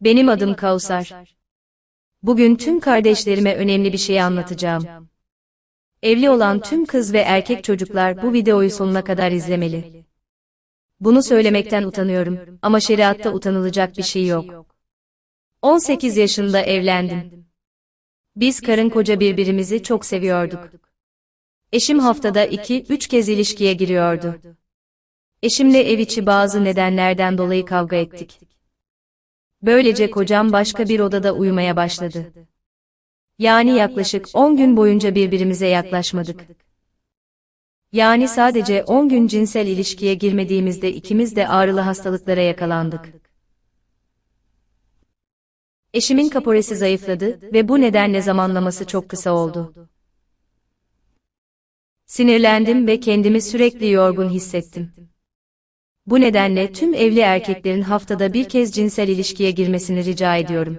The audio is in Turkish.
Benim adım Kausar. Bugün tüm kardeşlerime önemli bir şey anlatacağım. Evli olan tüm kız ve erkek çocuklar bu videoyu sonuna kadar izlemeli. Bunu söylemekten utanıyorum ama şeriatta utanılacak bir şey yok. 18 yaşında evlendim. Biz karın koca birbirimizi çok seviyorduk. Eşim haftada 2-3 kez ilişkiye giriyordu. Eşimle ev içi bazı nedenlerden dolayı kavga ettik. Böylece kocam başka bir odada uyumaya başladı. Yani yaklaşık 10 gün boyunca birbirimize yaklaşmadık. Yani sadece 10 gün cinsel ilişkiye girmediğimizde ikimiz de ağrılı hastalıklara yakalandık. Eşimin kaporesi zayıfladı ve bu nedenle zamanlaması çok kısa oldu. Sinirlendim ve kendimi sürekli yorgun hissettim. Bu nedenle tüm evli erkeklerin haftada bir kez cinsel ilişkiye girmesini rica ediyorum.